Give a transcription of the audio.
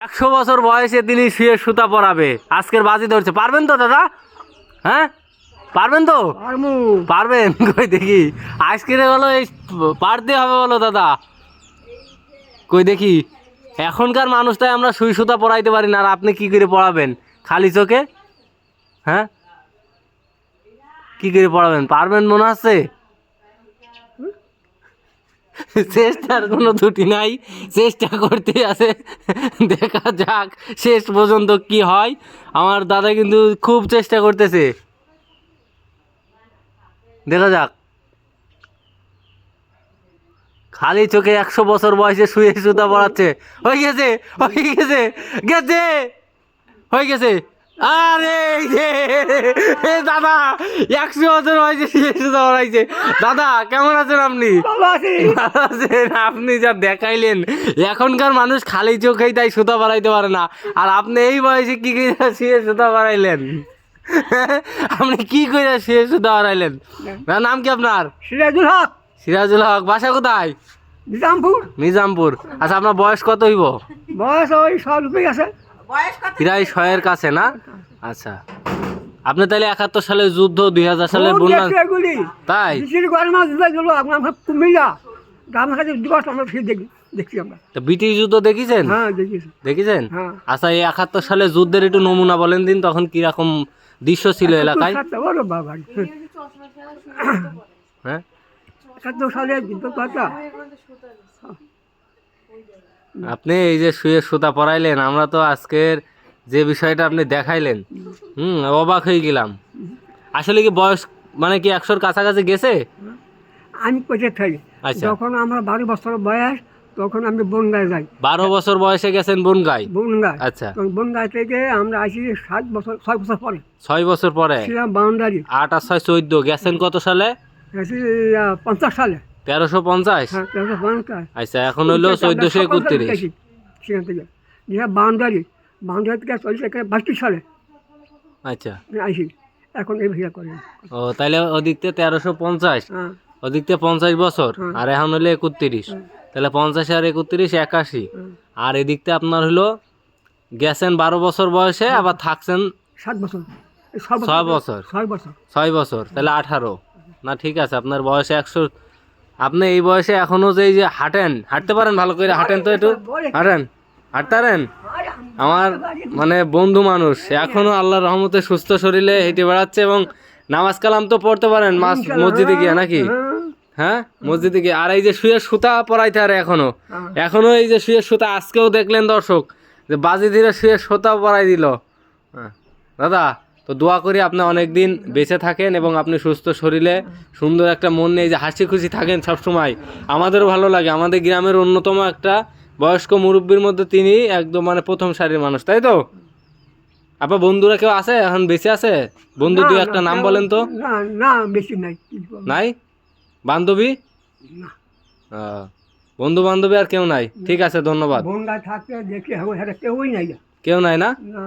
একশো বছর বয়সে তিনি শুয়ে সুতা পরাবে। আজকের বাজি ধরছে। পারবেন তো দাদা? হ্যাঁ? পারবেন তো? পারবেন? কই দেখি। আজকের বলো এই পারতে হবে বলো দাদা। কই দেখি। এখনকার মানুষটাই আমরা সুই সুতা পড়াইতে পারি না আর আপনি কি করে পড়াবেন খালি চোখে? হ্যাঁ? কি করে পড়াবেন পারবেন মনে আছে চেষ্টার কোনো ত্রুটি নাই, চেষ্টা করতে আছে। দেখা যাক শেষ পর্যন্ত কি হয়। আমার দাদা কিন্তু খুব চেষ্টা করতেছে। দেখা যাক। খালি চোখে একশো বছর বয়সে শুয়ে সুতা পড়াচ্ছে। হয়ে গেছে হয়ে গেছে গেছে, হয়ে গেছে। আরে যে, দাদা একশো বছর শুয়ে সুতা পড়াইছে দাদা কেমন আছেন আপনি? আছেন আপনি যা দেখাইলেন এখনকার মানুষ খালি চোখেই তাই সুতা বাড়াইতে পারে না। আর আপনি এই বয়সে কি করে শুয়ে সুতা বাড়াইলেন? আপনি কি করে শুয়ে সুতা বাড়াইলেন? নাম কি আপনার? সিরাজুল হক। সিরাজুল হক বাসা কোথায়? নিজামপুর। নিজামপুর। আচ্ছা আপনার বয়স কত হইব? বয়স ওই সব রূপে গেছে প্রায় ছয়ের কাছে না? আচ্ছা। আপনি তাহলে একাত্তর সালে যুদ্ধ দুই হাজার সালের বন্যা তাই? কুমিল্লা। ব্রিটিশ যুদ্ধ দেখেছেন? হ্যাঁ দেখেছেন? হ্যাঁ। আচ্ছা এই একাত্তর সালে যুদ্ধের একটু নমুনা বলেন দিন তখন কীরকম দৃশ্য ছিল এলাকায়? হ্যাঁ? একাত্তর সালে যুদ্ধ কথা আপনি এই যে শুয়ে সুতা পরাইলেন আমরা তো আজকের যে বিষয়টা আপনি দেখাইলেন হুম অবাক হয়ে গেলাম। আসলে কি বয়স মানে কি একশোর কাছাকাছি গেছে? আমি কোথায় থাকি? আচ্ছা। যখন আমার বারো বছর বয়স তখন আমি বনগায় যাই। বারো বছর বয়সে গেছেন বনগাই বনগায়। আচ্ছা। তখন বনগায় থেকে আমরা আসি সাত বছর ছয় বছর পরে। ছয় বছর পরে? ছিলাম বাউন্ডারি। আট আর ছয় চোদ্দ গেছেন কত সালে? গেছি পঞ্চাশ সালে। তেরোশো পঞ্চাশ? হ্যাঁ তেরোশো পঞ্চাশ। আচ্ছা এখন চোদ্দশো একত্রিশ। সেখান থেকে। যেটা বাউন্ডারি বাউন্ডারি থেকে চল্লিশ একেবারে বাষট্টি সালে। আচ্ছা। এখন এই ভিড়া করি। ও তাহলে ওদিকতে তেরোশো পঞ্চাশ হ্যাঁ। ওদিকতে পঞ্চাশ বছর আর এখন হলো একত্রিশ। তাহলে পঞ্চাশ আর একত্রিশ একাশি। আর এদিকতে আপনার হলো গেছেন বারো বছর বয়সে আবার থাকছেন সাত বছর। ছয় বছর। ছয় বছর। ছয় বছর। তাহলে আঠারো। না ঠিক আছে আপনার বয়সে একশো আপনি এই বয়সে এখনও যে এই যে হাঁটেন হাঁটতে পারেন ভালো করে হাঁটেন তো একটু? হাঁটেন? হাঁটতে পারেন আমার মানে বন্ধু মানুষ এখনও আল্লাহর রহমতে সুস্থ শরীরে হেঁটে বেড়াচ্ছে এবং নামাজ কালাম তো পড়তে পারেন মাস মসজিদে গিয়ে নাকি? হ্যাঁ, হ্যাঁ? মসজিদে গিয়ে। আর এই যে শুয়ে সুতা পরাইতে আর এখনও। হ্যাঁ। এখনও এই যে শুয়ে সুতা আজকেও দেখলেন দর্শক যে বাজি ধীরে শুয়ে সুতা পরাই দিল। হ্যাঁ। দাদা তো দোয়া করি আপনি অনেক দিন বেঁচে থাকেন এবং আপনি সুস্থ শরীরে সুন্দর একটা মন নিয়ে যে হাসি খুশি থাকেন সব সময় আমাদেরও ভালো লাগে। আমাদের গ্রামের অন্যতম একটা বয়স্ক মুরব্বীর মধ্যে তিনি একদম মানে প্রথম সারির মানুষ তাই তো? আপনার বন্ধুরা কেউ আছে? এখন বেঁচে আছে? বন্ধু দুই একটা নাম বলেন তো। না না বেশি নাই। নাই? বান্ধবী? না। বন্ধু বান্ধবী আর কেউ নাই। ঠিক আছে ধন্যবাদ। হ্যাঁ নাই। কেউ নাই না? না।